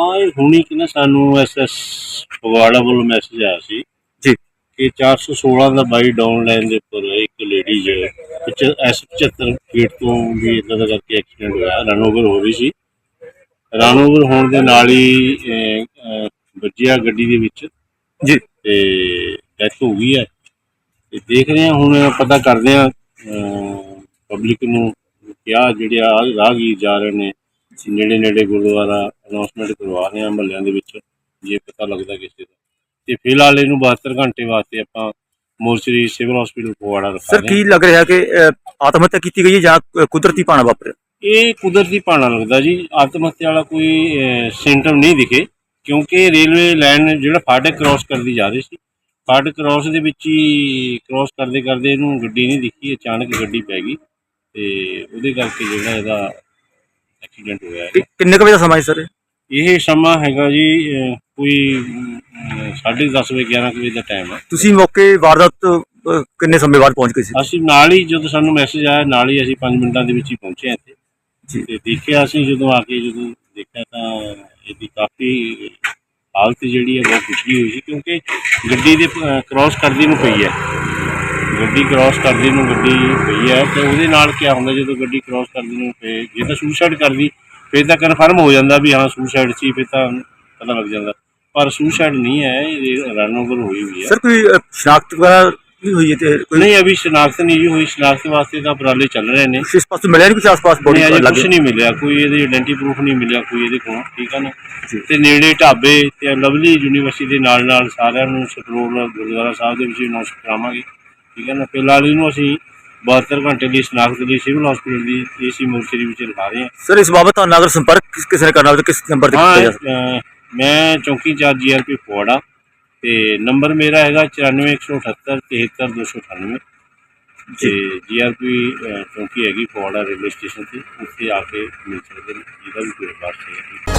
ਹਾਂ ਇਹ ਹੁਣੀ ਕਿ ਨਾ ਸਾਨੂੰ ਐਸਐਸ ਫਗਵਾੜਾ ਵੱਲੋਂ ਮੈਸੇਜ ਆਇਆ ਸੀ ਜੀ। ਕਿ 416 ਦਾ ਬਾਈ ਡਾਊਨ ਲਾਈਨ ਦੇ ਉੱਪਰ ਇੱਕ ਲੇਡੀ ਜੋ ਐਸ 75 ਫੀਟ ਤੋਂ ਵੀ ਇਦਾਂ ਦਾ ਕਰਕੇ ਐਕਸੀਡੈਂਟ ਹੋਇਆ ਰਨ ਓਵਰ ਹੋ ਰਹੀ ਸੀ। ਰਨ ਓਵਰ ਹੋਣ ਦੇ ਨਾਲ ਹੀ ਵੱਜਿਆ ਗੱਡੀ ਦੇ ਵਿੱਚ ਜੀ। ਤੇ ਡੈਥ ਹੋ ਗਈ ਹੈ। ਤੇ ਦੇਖ ਰਹੇ ਹਾਂ ਹੁਣ ਪਤਾ ਕਰਦੇ ਹਾਂ ਪਬਲਿਕ ਨੂੰ ਕਿਹਾ ਜਿਹੜੇ ਆ ਰਾਹਗੀਰ ਜਾ ਰਹੇ ਨੇ ਨੇੜੇ ਨੇੜੇ ਗੁਰਦੁਆਰਾ ਅਨਾਉਂਸਮੈਂਟ ਕਰਵਾ ਰਹੇ ਹਾਂ ਮਹੱਲਿਆਂ ਦੇ ਵਿੱਚ ਜੇ ਪਤਾ ਲੱਗਦਾ ਕਿਸੇ ਦਾ। ਤੇ ਫਿਲਹਾਲ ਇਹਨੂੰ 72 ਘੰਟੇ ਵਾਸਤੇ ਆਪਾਂ ਮੋਰਚਰੀ ਸਿਵਲ ਹਸਪੀਟਲ ਫਗਵਾੜਾ ਰਖਾ ਸਰ ਕੀ ਲੱਗ ਰਿਹਾ ਕਿ ਆਤਮ ਹੱਤਿਆ ਕੀਤੀ ਗਈ ਹੈ ਜਾਂ ਕੁਦਰਤੀ ਪਾਣਾ ਵਾਪਰਿਆ? ਇਹ ਕੁਦਰਤੀ ਭਾਣਾ ਲੱਗਦਾ ਜੀ। ਆਤਮ ਹੱਤਿਆ ਵਾਲਾ ਕੋਈ ਸਿੰਟਮ ਨਹੀਂ ਦਿਖੇ ਕਿਉਂਕਿ ਰੇਲਵੇ ਲਾਈਨ ਜਿਹੜਾ ਫਾਟਕ ਕ੍ਰਾਸ ਕਰਦੀ ਜਾ ਰਹੀ ਸੀ। ਫਾਟਕ ਕ੍ਰਾਸ ਦੇ ਵਿੱਚ ਹੀ ਕ੍ਰਾਸ ਕਰਦੇ ਕਰਦੇ ਇਹਨੂੰ ਗੱਡੀ ਨਹੀਂ ਦਿਖੀ ਅਚਾਨਕ ਗੱਡੀ ਪੈ ਗਈ। ਤੇ ਉਹਦੇ ਕਰਕੇ ਜਿਹੜਾ ਇਹਦਾ ਐਕਸੀਡੈਂਟ ਹੋਇਆ ਹੈ ਕਿ- ਕਿੰਨੇ ਕੁ ਵਜੇ ਦਾ ਸਮਾਂ ਹੈ ਸਰ ਇਹ? ਸਮਾਂ ਹੈਗਾ ਜੀ ਅਹ, ਕੋਈ ਅਹ, ਸਾਢੇ ਦਸ ਵਜੇ 11 ਕੁ ਵਜੇ ਦਾ ਟਾਈਮ ਹੈ ਤੁਸੀਂ ਮੌਕੇ ਵਾਰਦਾਤ ਤੋਂ, ਕਿੰਨੇ ਸਮੇਂ ਬਾਅਦ ਪਹੁੰਚ ਗਏ ਸੀ? ਅਸੀਂ ਨਾਲ ਹੀ ਜਦੋਂ ਸਾਨੂੰ ਮੈਸੇਜ ਆਇਆ ਨਾਲ ਹੀ ਅਸੀਂ 5 ਮਿੰਟਾਂ ਦੇ ਵਿੱਚ ਹੀ ਪਹੁੰਚੇ ਹਾਂ ਇੱਥੇ। ਜੀ। ਤੇ ਦੇਖਿਆ ਅਸੀਂ ਜਦੋਂ ਆ ਕੇ ਜਦੋਂ ਦੇਖਿਆ ਤਾਂ ਇਹਦੀ ਕਾਫੀ ਹਾਲਤ ਜਿਹੜੀ ਹੈ ਬਹੁਤ ਖੁਸ਼ੀ ਹੋਈ ਸੀ ਕਿਉਂਕਿ ਗੱਡੀ ਦੇ ਕ੍ਰਾਸ ਕਰਦੀ ਨੂੰ ਪਈ ਹੈ। ਗੱਡੀ ਕ੍ਰਾਸ ਕਰਦੀ ਨੂੰ ਗੱਡੀ ਪਈ ਹੈ ਤੇ ਉਹਦੇ ਨਾਲ ਕੀ ਹੁੰਦਾ ਜਦੋਂ ਗੱਡੀ ਕ੍ਰਾਸ ਕਰਦੀ ਨੂੰ ਪਏ ਜੇ ਤਾਂ ਸੁਸਾਈਡ ਕਰਦੀ ਫਿਰ ਤਾਂ ਕਨਫਰਮ ਹੋ ਜਾਂਦਾ ਵੀ ਹਾਂ ਸੁਸਾਈਡ ਸੀ ਫਿਰ ਤਾਂ ਪਤਾ ਲੱਗ ਜਾਂਦਾ। ਪਰ ਸੁਸਾਈਡ ਨਹੀਂ ਹੈ ਇਹ ਰਨ ਓਵਰ ਹੋਈ ਹੋਈ ਹੈ। ਸਰ ਕੋਈ ਸ਼ਨਾਖਤ ਵਗੈਰਾ ਵੀ ਹੋਈ ਹੈ ਤੇ ਕੋਈ ਨਹੀਂ ਅਭੀ ਸ਼ਨਾਖਤ ਨਹੀਂ ਹੋਈ ਸ਼ਨਾਖਤ ਵਾਸਤੇ ਤਾਂ ਉਪਰਾਲੇ ਚੱਲ ਰਹੇ ਨੇ। ਇਸ ਪਾਸੋਂ ਮਿਲਿਆ ਨਹੀਂ ਕੁਝ ਆਸ-ਪਾਸ ਬੋਡੀ ਲੱਗ ਕੁਝ ਨਹੀਂ ਮਿਲਿਆ ਕੋਈ ਇਹਦੀ ਆਇਡੈਂਟੀ ਪ੍ਰੂਫ ਨਹੀਂ ਮਿਲਿਆ ਕੋਈ ਇਹਦੇ ਕੋਲ ਠੀਕ ਹੈ ਨਾ। ਤੇ ਨੇੜੇ ਢਾਬੇ ਤੇ ਲਵਲੀ ਯੂਨੀਵਰਸਿਟੀ ਦੇ ਨਾਲ ਨਾਲ ਸਾਰਿਆਂ ਨੂੰ ਸਟਰੋਲ ਗੁਰਦੁਆਰਾ ਸਾਹਿਬ ਦੇ ਵਿੱਚ ਅਨਾਉਂਸ ਕਰਾਵਾਂਗੇ। ਠੀਕ ਹੈ ਨਾ? ਫਿਲਹਾਲ ਇਹਨੂੰ ਅਸੀਂ 72 ਘੰਟੇ ਦੀ ਸ਼ਨਾਖਤ ਲਈ ਸਿਵਲ ਹਸਪੀਟਲ ਦੀ ਏਸੀ ਮੋਰਚਰੀ ਵਿੱਚ ਰਖਾ ਰਹੇ ਹਾਂ। ਸਰ ਇਸ ਬਾਬਤ ਤੁਹਾਨੂੰ ਅਗਰ ਸੰਪਰਕ ਕਿਸ ਕਿਸੇ ਨੇ ਕਰਨਾ ਹੋਵੇ ਤਾਂ ਕਿਸ ਨੰਬਰ ਤੇ ਕੀਤਾ ਜਾ ਸਕਦਾ? ਹਾਂ ਅਹ, ਮੈਂ ਚੌਂਕੀ ਚਾਰਜ ਜੀਆਰਪੀ ਫੋੜਾ ਤੇ ਨੰਬਰ ਮੇਰਾ ਹੈਗਾ 94178 73298 ਤੇ ਜੀਆਰਪੀ ਚੌਂਕੀ ਹੈਗੀ ਫੋੜਾ ਰੇਲਵੇ ਸਟੇਸ਼ਨ ਤੇ ਉੱਥੇ ਆ ਕੇ ਮਿਲ ਸਕਦੇ ਨੇ ਜਿਹਦਾ ਵੀ ਕੋਈ ਬਾਤ ਹੈ